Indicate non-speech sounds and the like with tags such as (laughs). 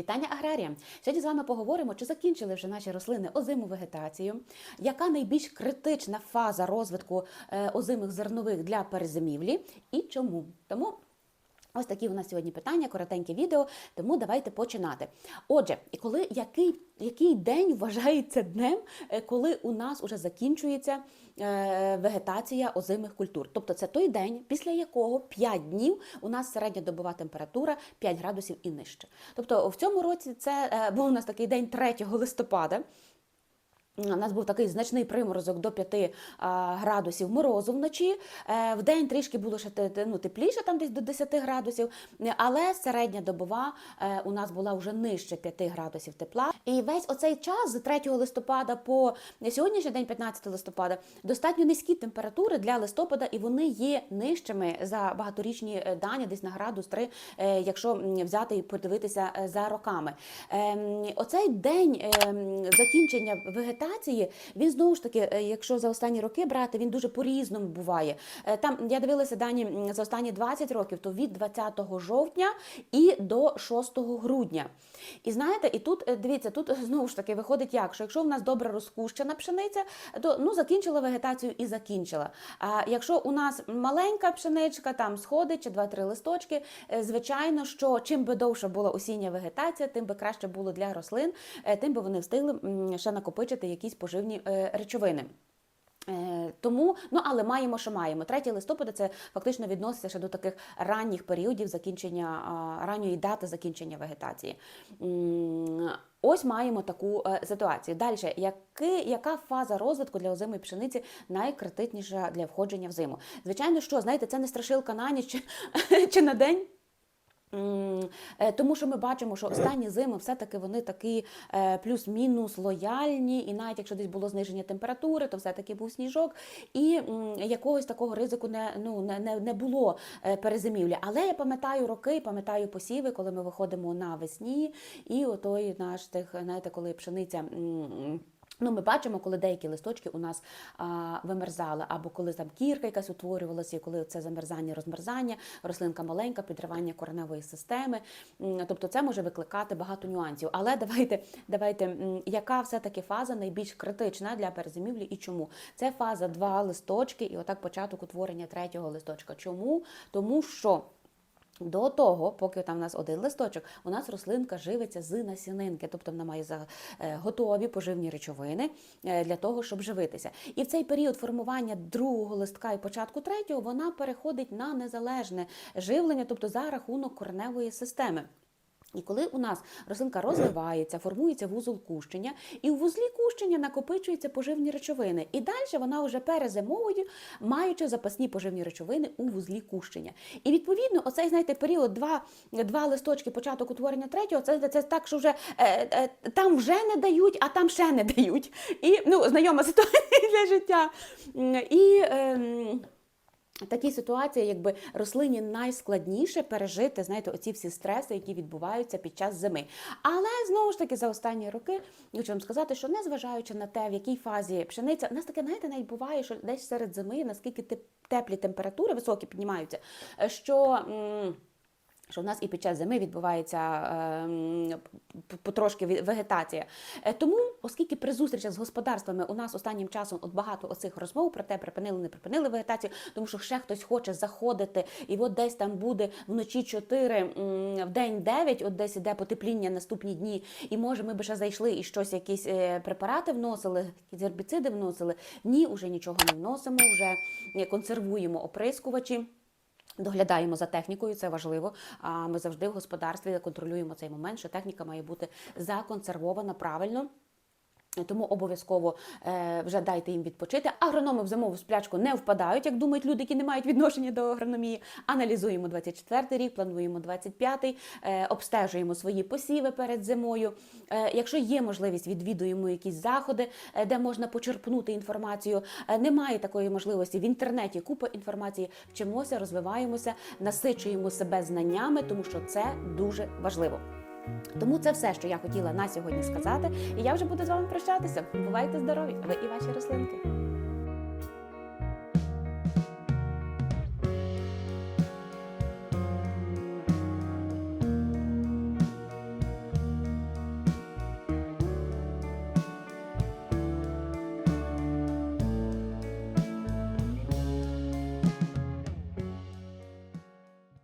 Вітання аграріям! Сьогодні з вами поговоримо, чи закінчили вже наші рослини озиму вегетацію, яка найбільш критична фаза розвитку е, озимих зернових для перезимівлі і чому. Тому ось такі у нас сьогодні питання, коротеньке відео, тому давайте починати. Отже, і коли який, який день вважається днем, е, коли у нас уже закінчується е, вегетація озимих культур? Тобто це той день, після якого 5 днів у нас середньодобова температура 5 градусів і нижче. Тобто в цьому році це е, був у нас такий день 3 листопада. У нас був такий значний приморозок до 5 градусів морозу вночі. Е, в день трішки було ще ну, тепліше, там десь до 10 градусів, але середня добова е, у нас була вже нижче 5 градусів тепла. І весь оцей час з 3 листопада по сьогоднішній день, 15 листопада, достатньо низькі температури для листопада, і вони є нижчими за багаторічні е, дані, десь на градус 3, е, якщо взяти і подивитися за роками. Ем, Оцей день ем, закінчення вегетації, він знову ж таки, е, якщо за останні роки брати, він дуже по-різному буває. Е, Там я дивилася дані за останні 20 років, то від 20 жовтня і до 6 грудня. І знаєте, і тут е, дивіться, тут знову ж таки виходить як, що якщо в нас добре розкущена пшениця, то ну закінчила вегетацію і закінчила. А якщо у нас маленька пшеничка, там сходить чи 2-3 листочки, звичайно, що чим би довше була осіння вегетація, тим би краще було для рослин, тим би вони встигли ще накопичити якісь поживні е, речовини. Е, Тому, ну але маємо, що маємо. 3 листопада це фактично відноситься ще до таких ранніх періодів закінчення ранньої дати закінчення вегетації. Ось маємо таку е, ситуацію. Далі, який, яка фаза розвитку для озимої пшениці найкритичніша для входження в зиму? Звичайно, що знаєте, це не страшилка на ніч чи (laughs) на день. Е, Тому що ми бачимо, що останні зими все-таки вони такі е, плюс-мінус лояльні, і навіть якщо десь було зниження температури, то все-таки був сніжок, і якогось такого ризику не, ну, не, не, не було е, перезимівлі. Але я пам'ятаю роки, пам'ятаю посіви, коли ми виходимо навесні, і отой наш тих, знаєте, коли пшениця. Ну, ми бачимо, коли деякі листочки у нас а, вимерзали, або коли там кірка якась утворювалася, і коли це замерзання, розмерзання, рослинка маленька, підривання кореневої системи. Тобто це може викликати багато нюансів. Але давайте, давайте, яка все-таки фаза найбільш критична для перезимівлі і чому? Це фаза два листочки, і отак початок утворення третього листочка. Чому? Тому що. До того, поки там у нас один листочок, у нас рослинка живиться з насінинки, тобто вона має за е, готові поживні речовини е, для того, щоб живитися. І в цей період формування другого листка і початку третього вона переходить на незалежне живлення, тобто за рахунок кореневої системи. І коли у нас рослинка розвивається, формується вузол кущення, і у вузлі кущення накопичуються поживні речовини. І далі вона вже перезимовує, маючи запасні поживні речовини у вузлі кущення. І відповідно, оцей знаєте, період два, два листочки, початок утворення третього, це, це так, що вже е, е, там вже не дають, а там ще не дають. І ну, знайома (laughs) ситуація для життя. І. ем, Такі ситуації, якби рослині найскладніше пережити, знаєте, оці всі стреси, які відбуваються під час зими. Але знову ж таки за останні роки хочу вам сказати, що незважаючи на те, в якій фазі пшениця, у нас таке, знаєте, навіть буває, що десь серед зими, наскільки теп- теплі температури високі піднімаються, е, що. Що в нас і під час зими відбувається ем, потрошки ві- вегетація. Е, Тому, оскільки при зустрічах з господарствами у нас останнім часом от багато оцих розмов про те, припинили, не припинили вегетацію, тому що ще хтось хоче заходити, і от десь там буде вночі 4, в день 9, от десь іде потепління наступні дні, і може ми би ще зайшли і щось, якісь е, препарати вносили, якісь гербіциди вносили. Ні, уже нічого не вносимо, вже е, консервуємо оприскувачі. Доглядаємо за технікою, це важливо. А ми завжди в господарстві контролюємо цей момент, що техніка має бути законсервована правильно. Тому обов'язково е, вже дайте їм відпочити. Агрономи в зимову сплячку не впадають, як думають люди, які не мають відношення до агрономії. Аналізуємо 24 рік, плануємо 25-й, е, обстежуємо свої посіви перед зимою. Е, якщо є можливість, відвідуємо якісь заходи, де можна почерпнути інформацію. Немає такої можливості в інтернеті. Купа інформації. Вчимося, розвиваємося, насичуємо себе знаннями, тому що це дуже важливо. Тому це все, що я хотіла на сьогодні сказати. І я вже буду з вами прощатися. Бувайте здорові! Ви і ваші рослинки.